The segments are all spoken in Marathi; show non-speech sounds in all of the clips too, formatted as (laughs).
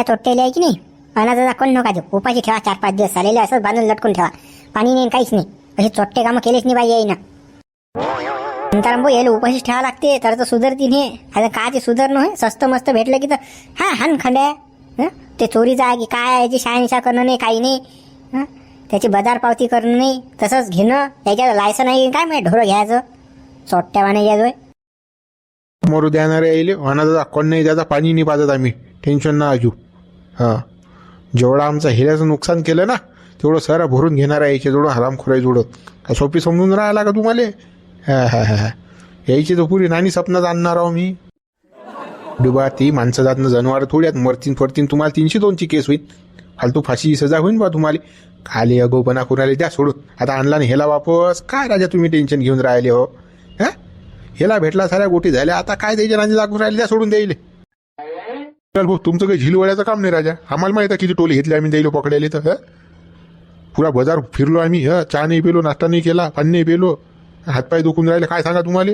त्या तोट्टेले आहे की नाही? अनाचा दाखवून नका देऊ. उपाशी ठेवा चार पाच दिवस झालेले असंच बांधून लटकून ठेवा. पाणी नाही काहीच नाही. असे चोट्टे कामं केलेच नाही बाई ना नंतर अंबो यायला उपाशी ठेवा लागते. तर तर नाही. हे आता काय ते सुधरणं हे स्वस्त मस्त भेटलं की तर. हा हान खंड्या. ते चोरीचं आहे. की काय याची शहानिशा करणं नाही काही नाही. त्याची बाजार पावती करणं नाही. तसंच घेणं. त्याच्यात लायसन आहे काय माहिती? ढोरं घ्यायचं. चोट्ट्यावाने घ्यायचोय मरू देणारे यायले. वाहनाचा दाखवण नाही त्याचा पाणी नाही पाजत आम्ही. टेन्शन ना अजू हां. जेवढं आमचं हिऱ्याचं नुकसान केलं ना तेवढं सारा भरून घेणार आहे याच्या जोडं हरामखोराई जोडत का सोपी समजून राहायला का तुम्हाला? हा हा हां हां. यायची तर पुरी नानी सपनात आणणार आहो मी. डुबा ती माणसं जातनं जनावर थोड्यात मरतीन फरतीन तुम्हाला तीनशे दोनची केस होईल फालतू फाशी सजा होईन बा तुम्हाला. खाली अगोपणा कुणाला द्या सोडून. आता आणला ना हेला वापस. काय राजा तुम्ही टेन्शन घेऊन राहिले हो? हा? हेला भेटला साऱ्या गोटी झाल्या. आता काय द्यायच्या नांदी लागून राहिले त्या सोडून द्यायले? चल भाऊ तुमचं काही झिलवड्याचं काम नाही राजा. आम्हाला माहिती आहे किती टोले घेतले आम्ही द्यायलो पकडायला तर हं? पुरा बाजार फिरलो आम्ही हं? चहा नाही पेलो नाश्ता नाही केला पाणी नाही पेलो. हातपाय दुखून राहिले. काय सांगा तुम्हाला?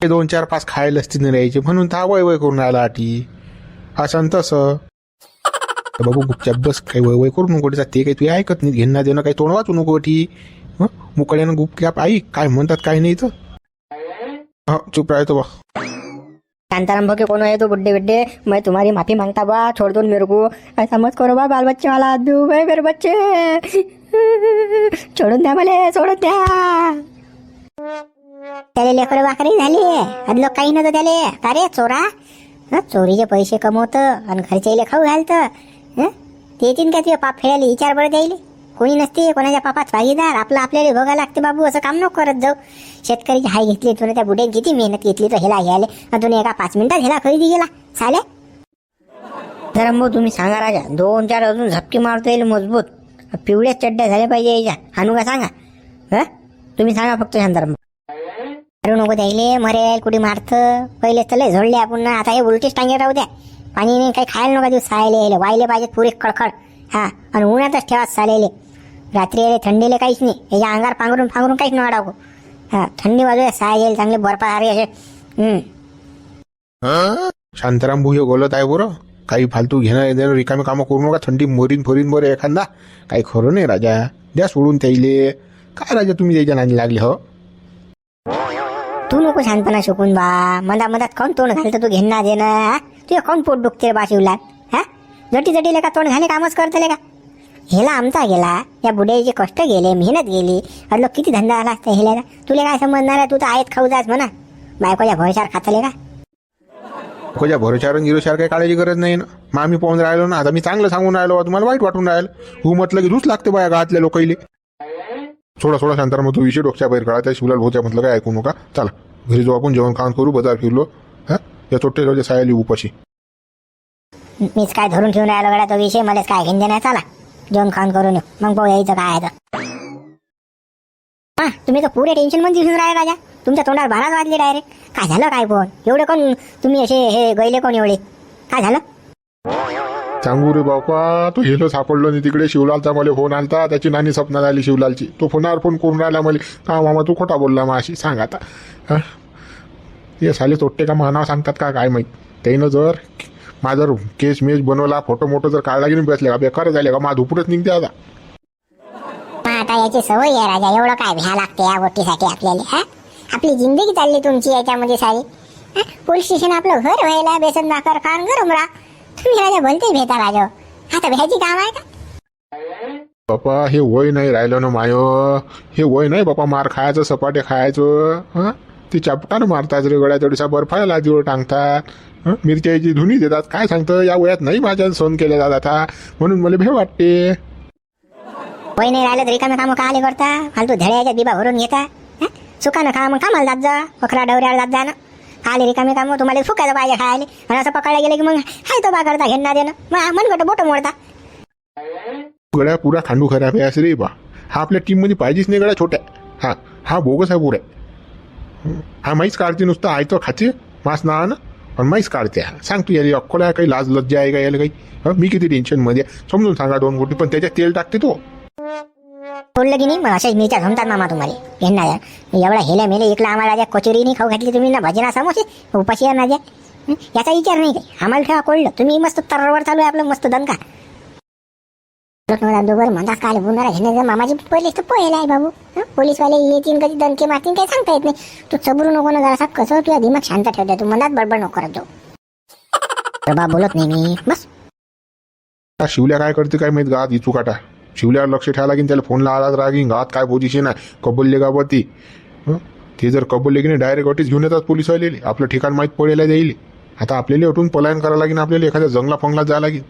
दोन चार पाच खायला असतील नाही राहायचे म्हणून तर वय वय करून राहिला आटी. असं तसं. (laughs) तर बाबू गुपचाप बस काही वय वय करू नको ते काही तू ऐकत नाही. घेणं देणं काही तोंड वाचू नको ठी मुकड्यानं गुपक्याप आई काय म्हणतात काय नाही तर हा चुप राहतो बा. कांताराम भो के कौन है तो बुड्ढे बुड्ढे. मैं तुम्हारी माफी मांगता बा. छोड़ दो मेरे को. ऐसा मत करो बा बाल बच्चे वाला. दू भाई मेरे बच्चे. सोडून द्या मला सोडून द्या त्याला लेकर वाकरी झाली आणि लोक काही नव्हतं त्याले का रे चोरा? हा चोरीचे पैसे कमवत आणि घरच्याला खाऊ घालत. हं? ते येतील का तुझ्या पाप फेडायला? विचार बरं द्यायले. कोणी नसते कोणाच्या पापात भागीदार. आपलं आपल्याला भोगा लागते बाबू असं काम नको करत जाऊ. शेतकरीची हाय घेतली तुला त्या बुड्याने किती मेहनत घेतली तर ह्याला घ्यायला आणि तुम्ही एका पाच मिनिटात ह्याला खरेदी गेला चाले तर मग तुम्ही सांगा राजा. दोन चार अजून झपकी मारता येईल मजबूत. पिवळ्या चड्ड्या झाल्या पाहिजे याच्या. हानू का सांगा? ह? तुम्ही सांगा फक्त शांताराम अरे नको द्यायले मरेल कुठे मारत. पहिले तर लय झोडले आपण. आता हे उलटीच टांगे राहू द्या. पाणी नाही काही खायला नका दिवस खायला यायला वायले पाहिजेत पुरे खडखड हा आणि उन्हातच ठेवा सालेले. रात्री यायले थंडीले काहीच नाही. याच्या अंगार पांघरून पांघरून काहीच नाही वाढावं. हा थंडी बाजूला साय येईल चांगले बर्फासारे असे. हम्म. शांताराम भू हे बोलत आहे बरं. काही फालतू घेणं देणं रिकामी कामं करू नका. थंडी मोरीन फोरीन बरं एखादा. काही खरं नाही राजा. द्या सोडून त्याईले. काय राजा तुम्ही त्याच्या नादी लागले हो? तू नको शांतपणा शिकून बा. मधा मधात काऊन तोंड घालतं तू घेणं देणं तुझ्या काऊन पोट दुखते बा शिवला? हा जटी जटीले का तोंड घाले कामच करतले का? हेला आमचा गेला या बुड्याचे कष्ट गेले मेहनत गेली. अरे लोक किती धंदा आला असता हेला तुला काय समजणार आहे तू तर आहेत खाऊ जाच म्हणा. बायकोच्या भरोशावर खातले का? कोच्या भरोशावर गिरोशावर काही काळायची गरज नाही ना. मग आम्ही पाहून राहिलो ना आता मी चांगलं सांगून राहिलो बा, तुम्हाला वाईट वाटून राहिलं. हू म्हटलं की दूच लागते बाया गावातल्या लोकाईले. सोडा सोडा मग तू विषय डोक्या बाहेर काढा. त्या शिवलाल भोच्या म्हटलं काय ऐकू नका? चला घरी जाऊ आपण जेवण खाऊन करू बाजार फिरलो. हा? या तोट्टे सायाली उपाशी. मीच काय धरून ठेवून राहिलो गड्या तो विषय मलाच काय घेऊन देणार चला जेवण खाऊन करून येऊ. मग पाहू यायचं काय आहे तर. हा तुम्ही तर पुरे टेन्शनमध्ये दिसून राहिले राजा. तुमच्या तोंडावर भाराच वाजली डायरेक्ट काय झालं काय पण एवढे कोण तुम्ही असे हे गैले कोण एवढे? काय झालं? सांगू रे बापा तो हेलो सापडलो नाही तिकडे. शिवलालचा मला फोन आलता त्याची नानी सपनात आली शिवलालची. तो फोनावर फोन करून राहिला मला. का मामा तू खोटा बोलला माशी सांग आता. हा? ते साले तोट्टे का मानाव सांगतात का काय माहीत? त्यानं जर माझा केस मेस बनवला फोटो मोटो जर काढला की नाही बसले का बेकार झाले का? माझं उपरच निघते आता. मग आता याची सवय आहे राजा एवढं काय भ्या लागते या गोष्टीसाठी आपल्याला हा? आपली जिंदगी चालली तुमची याच्यामध्ये सारी? पोलीस स्टेशन आपलं घर व्हायला बेसन भाकर खान गरम राहा. तुम्ही राजा बोलते भेटा राजा. आता भ्याची काम आहे का? बापा हे वय नाही राहिलं ना माय. हे वय नाही बापा मार खायचं सपाटे खायचं हा? ते चापटानं मारतात रे गळ्या थोडीसा बर्फाला लादीवर टांगतात. हं? मिरच्याची धुनी देतात. काय सांगतं? या वयात नाही माझ्या सण केले जात आता. म्हणून मला भेव वाटते. वय नाही राहिलं तरी रिकामे कामं का आले करता? फालतू धड्याच्या बिबा भरून घेता? सुकानं खा मग. कामाला जात जा. पकरा डवऱ्यावर जात जा ना. आले रिकामे कामं तुम्हाला फुकायला पाहिजे खायला. आणि असं पकडला गेलं की मग हाय तो बा करता घेणं देणं. मग मन गट बोट मोडता. गळ्या पुरा खांडू खराब आहे असं रे बा. हा आपल्या टीममध्ये पाहिजेच नाही गळ्या छोट्या. हा हा बोगस आहे पुऱ्या हं? माहीच काढते नुसतं. आहे तो खाते. मास ना ना पण माहीच काढते. हा सांग तू याला अक्कोला काही लाज लज्जा आहे का? याला काही हं? मी किती टेन्शनमध्ये आहे. समजून सांगा दोन गोष्टी पण त्याच्यात तेल टाकते तो. बोललं की नाही मग अशाच मिरच्या जमतात मामा तुम्हाला. घेणार एवढा हेल्या मेले एकला आम्हाला ज्या कचोरी नाही खाऊ घातली तुम्ही ना भजना समोसे उपाशी आहे ना याचा विचार नाही. काही आम्हाला ठेवा कोळलं तुम्ही मस्त तरवर चालू आहे आपलं मस्त दणका. दोघं म्हणतात काय गुन्हा घेण्याचं मामाची पोलीस तर पहिला आहे बाबू. पोलीसवाले येतील कधी दणके मारतील काही सांगता येत नाही. तू चबरू नको ना जरासा कसं तुझ्या दिमाग शांत ठेवतो तू मनात बडबड नको करत जाऊ. प्रभा बोलत नाही मी. बस. शिवल्या काय करते काय माहीत? गात इचू काटा. शिवल्यावर लक्ष ठेवा लागेल त्याला फोन लावायला रागीन गावात काय पोझिशन आहे कबुलले गावाती हं? ते जर कबुलले की नाही डायरेक्ट अटीच घेऊन येतात पोलीस आपलं ठिकाण माहीत पडेला जाईल आता आपल्याला उठून पलायन करावं लागेल आपल्याला एखाद्या जंगला फंगला जायला लागेल.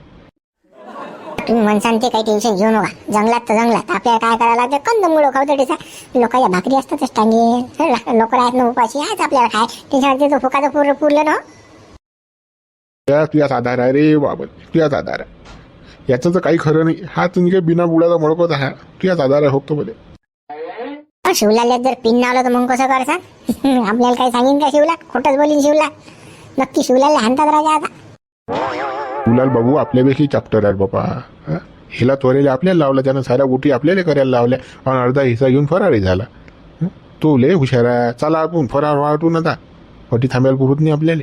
तुम्ही म्हणसान ते काही टेन्शन घेऊ नका. जंगलात तर जंगलात. आपल्याला काय करायला लागतं? कंदमुळं खावतडीचा लोकांच्या भाकरी असतातच टांगे. लोक आहेत ना उपाशी. आहेच आपल्याला काय? टेन्शन तो फुकाचं पूर पुरलं ना? तुझ्याच आधार आहे रे बाबा. तुझ्याच आधार आहे. याचं तर काही खरं नाही. हा तुम्ही काही बिना बुडाचा मळकत आहे तुझ्याच आधार आहे फक्त मध्ये अहो, शिवलाला जर पिन लावलं तर मग कसं करसान? (laughs) आपल्याला काही सांगेन का शिवला? खोटंच बोलीन शिवला. नक्की शिवलाला हाणतात राजा आता. गुलाल बाबू आपल्यापैकी चॅप्टर आहे बाबा. हं? हिला त्वरेला आपल्याला लावलं त्यानं साऱ्या गोटी आपल्याला करायला लावल्या. आणि अर्धा हिस्सा घेऊन फरारी झाला? तो लय हुशार आहे. चला आपण फरार वाटून आता. अटी थांबायला पुरत नाही आपल्याला.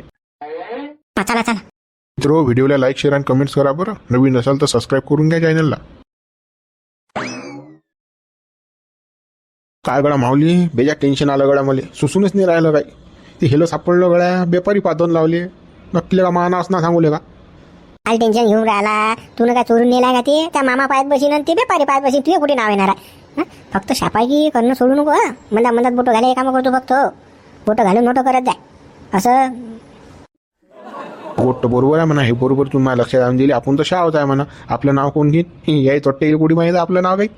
चला चला. मित्र व्हिडिओला लाईक शेअर आणि कमेंट्स करा बरं. नवीन असाल तर सबस्क्राईब करून घ्या चॅनलला काय गळा माऊली? बेजा टेन्शन आलं गळा मला. सुसूनच नाही राहिलं काय ते हेलो सापडलं गळ्या बेपारी पातून लावले. नक्की का माना असणार सांगू का आल टेन्शन घेऊन राहिला. तू काय चोरून नेला का ते? त्या मामा पायत बसीन आणि ते बेपारी पायत बसीन तुझे कुठे नाव येणार आहे? फक्त शापाकी करणं सोडू नको हा. म्हणता म्हणतात बोटं घाले कामं करतो फक्त. बोटं घालून नोटं करत जाय असं? गोष्ट बरोबर आहे म्हणा हे बरोबर तुम्हाला लक्षात आणून दिली. आपण तर आहोत आहे म्हणा. आपलं नाव कोण घेईन? याही तोट्टे येईल कुठे माहिती आपलं नाव काही?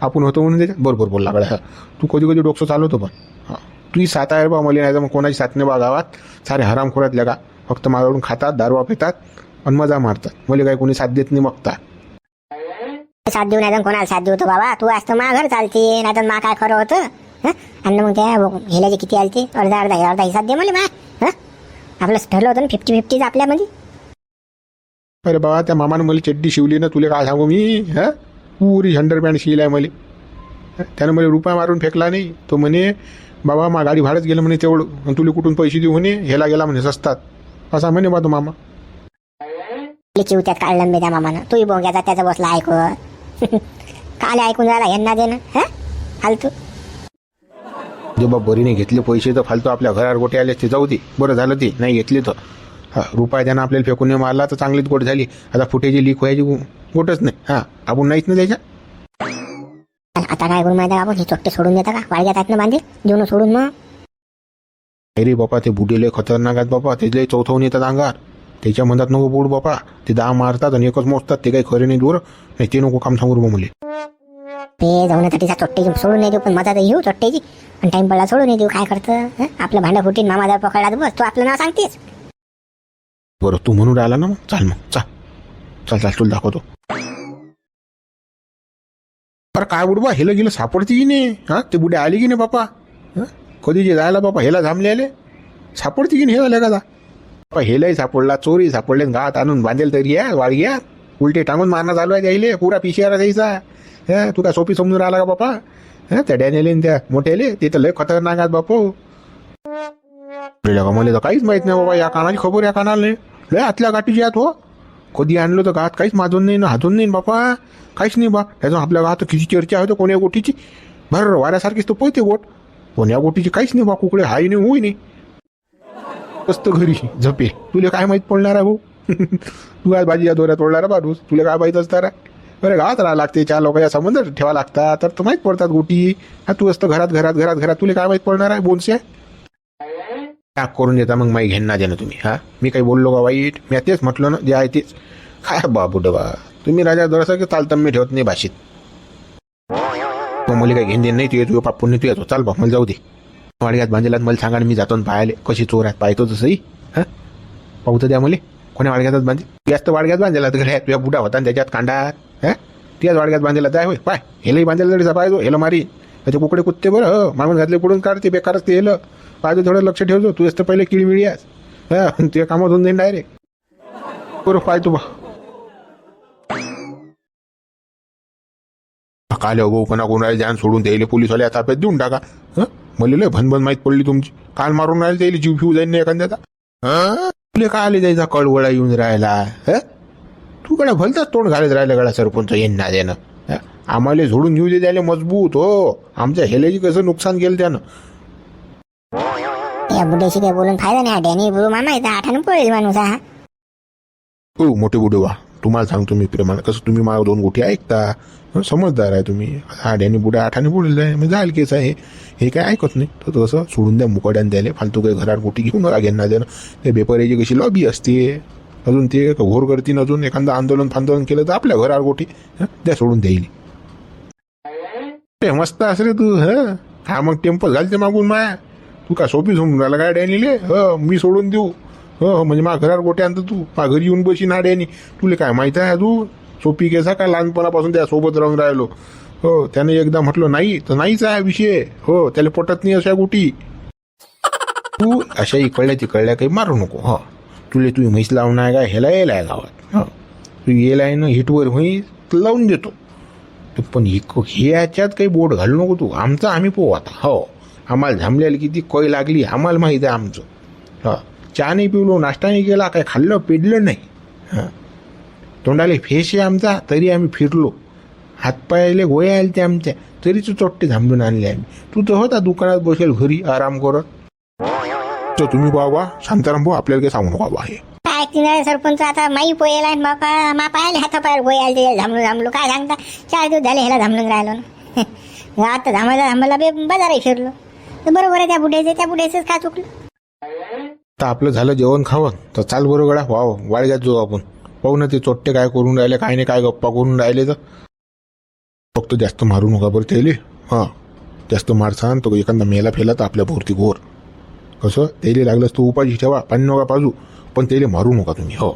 आपण होतो म्हणून त्याच्यात बरोबर बोलला गड्या तू कधी कधी डोकसं चालवतो पण. हां. तुझी साथ आहे बा मला नाही तर मग कोणाची साथ नाही बा गावात? सारे हरामखोरातल्या का? फक्त माझ्याकडून खातात दारवा पितात आणि मजा मारतात. मला काही कोणी साथ देत नाही बघता साथ देऊ नाही कोणाला साथ देऊ तो बाबा? तू असतं मा घर चालते नाही तर मा काय खरं होतं? आणि मग त्या हेल्याचे किती आलते? अर्धा अर्धा अर्धा हिसाब दे मला मा? आपलं ठरलं होतं ना फिफ्टी फिफ्टीच आपल्यामध्ये अरे बाबा त्या मामानं मला चड्डी शिवली ना तुला काय सांगू मी? हा? पुरी हंड्रेड पॅन्ट शिवली आहे मला? त्यानं मला रुपया मारून फेकला नाही. तो म्हणे बाबा मा गाडी भाडंच गेलं म्हणे तेवढं. तुला कुठून पैसे देऊ म्हणे? ह्याला गेला म्हणे सस्तात. असा म्हणे बा तो मामा. चिवत्यात काढलं मी त्या मामानं? तूही बोंग्याचा त्याचा बसला ऐकत (laughs) काल ऐकून राहिला यांना दे ना हा? फालतू. जे बा बरीने घेतले पैसे तर फालतू आपल्या घरावर गोटे आले ते जाऊ दे. बरं झालं ते नाही घेतले तर. हा रुपये त्यानं आपल्याला फेकून नाही मारला तर चांगलीच गोट झाली. आता फुटेची लीक व्हायची गोटच नाही. हा आपण नाहीच ना त्याच्या? आता काय करून माहिती आपण? हे चोट्टे सोडून देता का? वाळग्यात आहेत ना बांधील? देऊन सोडून मग. अरे बापा ते बुडेले खतरनाक आहेत बापा. ते लय चौथवून येतात अंगार त्याच्या म्हणतात नको बुड बापा. ते दहा मारतात आणि एकच मोजतात ते काही खरे नाही दूर. नाही ते नको काम सांगू बा मुले. ते जाऊनसाठीचा चोट्टेची सोडून नाही देऊ पण मजा तर घेऊ चोट्टेची. आणि टाइम पडला सोडून नाही देऊ काय करतं? हं? आपलं भांडं फुटीन मामा जर पकडला तर बस तू आपलं नाव सांगतेस. बरं तू म्हणून राहिला ना मग? चाल मग चाल चाल चाल तुला दाखवतो. अरे काय बुडबा हेला गेलं सापडते की नाही? हा? ते बुडे आली की नाही बापा? हं? कधी जे जायला बापा हेला थांबले आले? सापडते की नाही हे झालं का हेलही सापडला चोरी सापडले घात आणून बांधेल तरी या वाळग्या उलटे टांगून मारणं चालू आहे त्याईले पुरा पिशियारा द्यायचा. हा तू काय सोपी समजून राहिला का बापा? हा त्या डॅनेले त्या मोठ्याले ते तर लय खतरनाक आहेत बापू. मला तर काहीच माहीत नाही बाबा या कानाची खबर या कानाला. लय आतल्या गाठीची आत हो. कधी आणलं तर गात काहीच माजून नाही ना हातून नाही बापा. काहीच नाही बा. त्याचं आपल्या गावात किती चर्चा होतं कोण्या गोटीची? भर वाऱ्यासारखीच तो पळते गोट. कोण्या गोटीची काहीच नाही बा कुकडे हाय नाही होई नाही. मस्त घरी झपे. तुला काय माहीत पडणार आहे भाऊ? (laughs) तू आज भाजी या दोऱ्यात तोडणार बाडूस तुला काय माहीत असणार आहे? अरे गावात राहा लागते चार लोकांच्या संबंध ठेवा लागतात. तर तर माहीत पडतात गोटी. हा तू असतं घरात घरात घरात घरात. तुला काय माहीत पडणार आहे बोनसे? टाक करून देता मग माही घेणं दे ना तुम्ही हा? मी काही बोललो का वाईट? मी तेच म्हटलं ना जे आहे तेच. काय बाबू डबा? तुम्ही राजा चालतं मी ठेवत नाही भाषेत. मग मला काही घेणं नाही तू येतो पापून तू येतो. चाल बा मला जाऊ दे. वाडग्यात बांधलेला मला सांगा मी जातो आणि कशी चोर आहेत पाहतो तसंही हा? पाहू तर द्या मला. कोण्या वाडग्यातच बांधे जास्त वाडग्यात बांधलेला तर घड्यात तुझ्या बुडा होता आणि त्याच्यात कांडा हा? त्याच वाडग्यात बांधलेला जाय होय पाय. हेलाही बांधलेला तरी पाहिजो हेला मारी. त्याचे कुकडे कुत्ते बरं हो? घातले पुढून काढते बेकारच ते हेलं. पाहिजे थोडं लक्ष ठेवतो तू असतं पहिले किळमिळी आहेस हा? तुझ्या कामात होऊन जाईन डायरेक्ट बरं पाय तू बा. काल अगो कोणा कोणाला जान सोडून द्यायले पोलिसवाल्या ताब्यात देऊन टाका हं? मला लय भनभन माहीत पडली तुमची. काल मारून राहिले त्याला जीव फिऊ जाईन नाही एखाद्याचा? तुला काय आले जायचा कळवळा येऊन राहिला? ह? तू कडे भलताच तोंड घालत राहिलं गडा सरपंच येईन देणं? आम्हाला झोडून घेऊ दे त्याला मजबूत हो. आमच्या हेल्याची कसं नुकसान केलं त्यानं? या बुड्याशी काय बोलून फायदा नाही डॅनी बुडू मामा इथं आठाने पळेल माणूस हा. मोठे बुडे वा. तुम्हाला सांगतो मी प्रेमानं कसं तुम्ही मला दोन गोटी ऐकता समजदार आहे तुम्ही. आड्याने बुड्या आठाने बोलेल आहे. म्हणजे मग जायला केस आहे. हे काय ऐकत नाही. तर तसं सोडून द्या मुकाड्यान द्यायला फालतू काही घरात गोटी घेऊन नका घेणार द्या ते बेपाऱ्याची कशी लॉबी असते. अजून ते घोर करतीन अजून. एखादं आंदोलन फांदोलन केलं तर आपल्या घरावर गोटी त्या सोडून देईल. ते मस्त अस रे तू हा मग टेम्पल घालते मागून माया. तू का सोपी झोपून राहिला काय डॅनीले? ह मी सोडून देऊ. हो हो म्हणजे माझ्या घरावर गोटे आणतो तू. माघरी घरी येऊन बशी ना डॅनी तुला काय माहीत आहे तू? सोपी केसा का? लहानपणापासून त्यासोबत राहून राहिलो. हो त्याने एकदा म्हटलं नाही तर नाहीच आहे विषय. हो त्याला पटत नाही अशा गोटी. तू अशा इकडल्या तिकडल्या काही मारू नको हो. तुले तू म्हैस लावून आहे का? ह्याला येईल आहे गावात हो. तू येला आहे ना हिटवर म्हैस तर लावून देतो. पण इक- हे याच्यात काही बोट घालू नको तू. आमचा आम्ही पोहू आता हो. आम्हाला थांबल्याला किती कोय लागली आम्हाला माहीत आहे आमचं हा. चहा नाही पिवलो नाश्ता नाही केला काय खाल्लं पिडलं नाही. हां. तोंडाले फेस आहे आमचा तरी आम्ही फिरलो. हातपायाले गोया आले ते आमच्या तरी तू चोट्टे थांबून आणले आम्ही. तू तर होता दुकानात बसेल घरी आराम करत. तर तुम्ही बाबा शांताराम भाऊ आपल्याला काही सांगू नका बा हे. काय किनारे सरपंच आता माई पोयला आणि बापा मा पायाला हाता पायाला गोय आले ते झामलो काय सांगता? चार दिवस झाले ह्याला झामलून राहिलो. ना (laughs) आता तर झामायला बे बाजारही फिरलो. बरोबर आहे त्या बुड्याचं त्या बुढ्याचंच काय चुकलं? तर आपलं झालं जेवण खावं. तर चाल बरं गड्या वाव वाळग्यात जाऊ आपण. पाहू ना ते चोट्टे काय करून राहिले काय नाही काय गप्पा करून राहिले तर. फक्त जास्त मारू नका बरं त्याले हां जास्त मारसान तर एखादा मेला फेला तर आपल्या भोवती घोर. कसं? तेले लागलंच तर उपाशी ठेवा पाणी नका पाजू पण तेले मारू नका तुम्ही हो.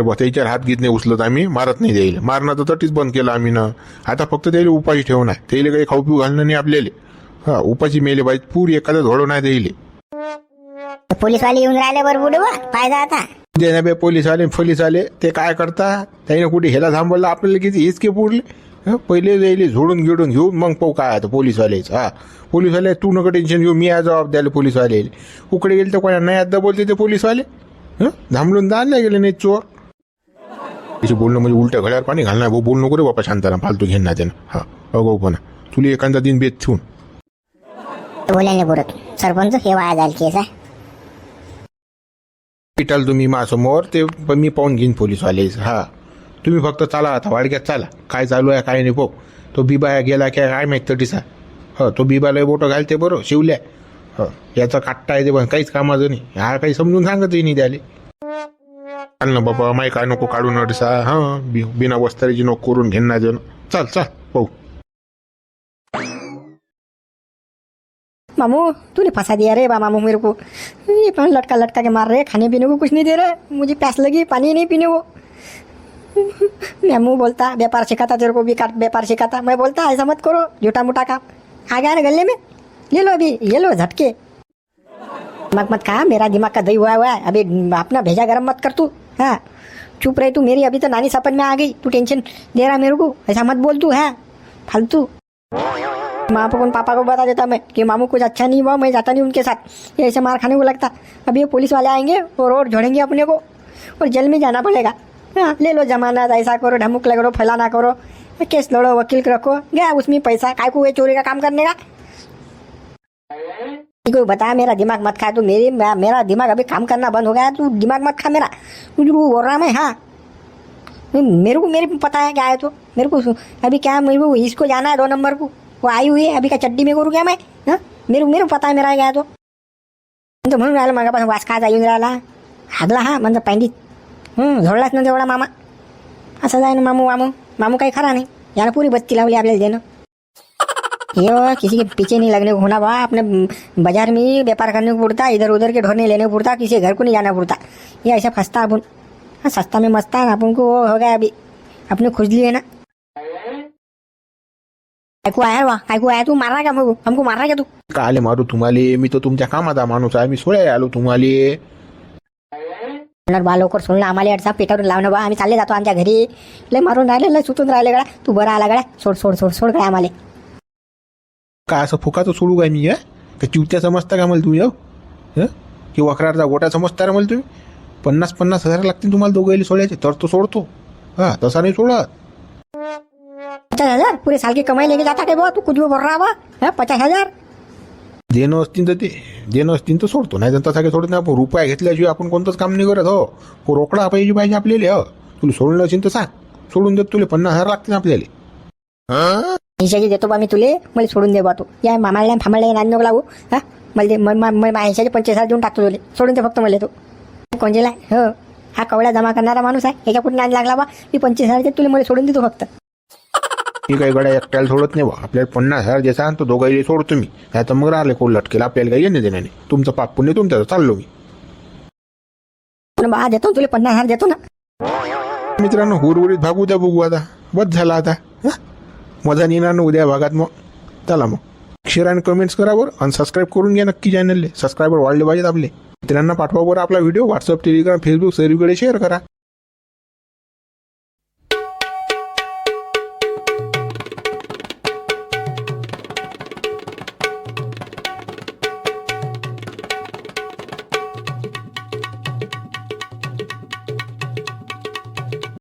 तर त्याच्यावर हात घेत नाही उचलत आम्ही मारत नाही द्यायला मारणं तर तटीच बंद केलं आम्ही ना. आता फक्त त्याला उपाशी ठेवून आहे त्याला काही खाऊ पिऊ घालणं नाही आपल्याला. हा उपाशी मेले पाहिजे पूर एखादा धोडं नाही द्यायले पोलीसवाले येऊन राहिले बरं बुडू पाहिजे आता. देण्या बे पोलीस आले पोलीस आले ते काय करतात त्याने कुठे ह्याला थांबवलं? आपल्याला किती हिचके पुरले? पहिले जाईल झोडून गिडून घेऊन मग पाहू काय आता पोलीसवालेच हा. पोलीसवाले तू नको टेन्शन घेऊ मी आहे जबाब द्यायला पोलीसवाले उकडे गेले तर कोणा नाही आता बोलते ते पोलीसवाले? हं? थांबलून दानला गेले नाही चोर. त्याचे बोलणं म्हणजे उलट्या घड्यावर पाणी घालणार भाऊ बोल नको रे बापा शांताराम फालतू घेणार त्यानं. हा अगो तुला एखादा दिन बेत ठेवून. बोलायला बोलत सरपंच हे वाया जाईल केस आहे पिटाल तुम्ही माझ्यासमोर ते पण मी पाहून घेईन पोलीसवाले. हा. तुम्ही फक्त चाला आता वाडग्यात चाला. काय चालू आहे काय नाही पो तो बिबा गेला काय काय माहीत तटीसा हो तो बिबाला बोटं घालते बरं शिवल्या. हो याचा काट्टा आहे ते पण काहीच कामाचं नाही. हा काही समजून सांगतही नाही द्याले चाल ना बाबा माही काय नको काढून अडसा हां बि बिना वस्तारीची नको करून घेणार जण. चाल चाल पाहू. मामू, तूने फंसा दिया रे बा मामू मेरे को। ये पान लटका लटका के मार रहे खाने पीने को कुछ नहीं दे रहे। मुझे प्यास लगी, पानी नहीं पीने को। मामू बोलता, व्यापार सिखाता, तेरे को भी व्यापार सिखाता। मैं बोलता, ऐसा मत करो, झूठा मोटा काम। आ गया ना गले में? ले लो अभी, ये लो झटके। दिमाग मत कहा मेरा दिमाग का दही हुआ हुआ है। अभी अपना भेजा गरम मत कर तू। हाँ चुप रहे तू मेरी, अभी तो नानी सपन में आ गई। तू टेंशन दे रहा मेरे को, ऐसा मत बोल तू, है, फालतू। माँ को पापा को बता देता मैं कि मामू कुछ अच्छा नहीं हुआ, मैं जाता नहीं उनके साथ। ऐसे मार खाने को लगता। अभी ये पुलिस वाले आएँगे और और झोड़ेंगे अपने को और जेल में जाना पड़ेगा। हाँ ले लो जमानत, ऐसा करो, ढमुक लगड़ो फैलाना करो, केस लड़ो, वकील रखो। गया उसमें पैसा, काय को चोरी का काम करने का? को बता मेरा दिमाग मत खा, तू मेरी, मेरा दिमाग अभी काम करना बंद हो गया तू दिमाग मत खा मेरा। तू जो बोल रहा मैं हाँ। मेरे को मेरे को पता है क्या है तो। मेरे को अभी क्या मेरे को इसको जाना है दो नंबर को। वो आई हुई है अभी क्या चड्डी में करू क्या मैं? हाँ? मेरे मेरे पता है मेरा गया तो। तो म्हणून राहिला मागापासून वास खायचा येऊन राहिला हागला हा म्हणजे पांडीत हं, झोडलाच ना तेवढा मामा। असं जाय ना मामू मामू। मामू काही खरा नाही। यानं पुरी बत्ती लावली आपल्याला देणं ये किसी के पीछे नहीं लगने को होना बा अपने बाजार में व्यापार करने को पड़ता इधर उधर के ढोरने लेने को पड़ता किसी घर को नहीं जाना पड़ता। ये ऐसा फंसता अपन हाँ सस्ता में मस्ता है अपन को वो हो गया अभी। अपने खुजली है ना। कायको आया वा कायको आया तू मारा का मग हमको मारा क्या तू का आले मारू तुम्हाला मी तर तुमच्या कामाचा माणूस आहे मी सोळ्या आलो तुम्हाला म्हणणार बा लवकर सोडलं आम्हाला अडसा पेटावरून लावणं बा आम्ही चालले जातो आमच्या घरी लय मारून राहिले लय सुटून राहिले गड्या तू बरा आला गड्या सोड सोड सोड सोड गड्या आम्हाला का असं फुकाचं सोडू काय मी का चिवत्या समजता का मला तुम्ही हो? की वखराचा गोटा समजता रे मला तुम्ही पन्नास पन्नास हजार लागतील तुम्हाला दोघांना सोडायचे तर तो सोडतो हा तसा नाही सोडत पचास हजार? पुरे साल की कमाई लेके जाता काय बुवा? तू कुछ भी बोल रहा हा पचास हजार? देणं असतील तर ते. देणं असतील तर सोडतो. नाही तसा काही सोडत नाही. आपण रुपया घेतल्याशिवाय आपण कोणतंच काम नाही करत हो. हो रोकडा पाहिजे पाहिजे आपल्याला हो. तुला सोडलं असेल तर सांग. सोडून देत तुला पन्नास हजार लागतील आपल्याला. हिशाची देतो बा मी तुले. मला सोडून दे बा तू. या मामाला फामाला नांद नको लागू. हा? मला दे हिशाचे पंचवीस हजार देऊन टाकतो तुले. सोडून दे फक्त मला तू. कोणजेला हो. हा कवड्या जमा करणारा माणूस आहे. ह्याच्या कुठे नांद लागला बा. मी पंचवीस हजार तुला. मला सोडून देतो फक्त. मी काही गड्या एकट्याला सोडत नाही बा. आपल्याला पन्नास हजार द्यायचा आणि तो दोघांना सोडतो मी. नाही तर मग राहिले कोण लटकेल? आपल्याला काही येणे देण्याने तुमचं पाप पुण्य तुमचं चाललो मी. पण बा देतो ना तुला पन्नास हजार देतो ना. मित्रांनो उर्वरित भागू द्या बघू आता. बस झाला आता. हं? मजा नाही येणार ना उद्या भागात मग. चला मग. शेअर आणि कमेंट्स करा बरं आणि सबस्क्राईब करून घ्या नक्की चॅनलले सबस्क्रायबर वाढले पाहिजेत आपले. मित्रांना पाठवा बरं आपला व्हिडिओ व्हॉट्सअप टेलिग्राम फेसबुक सर्वीकडे शेअर करा.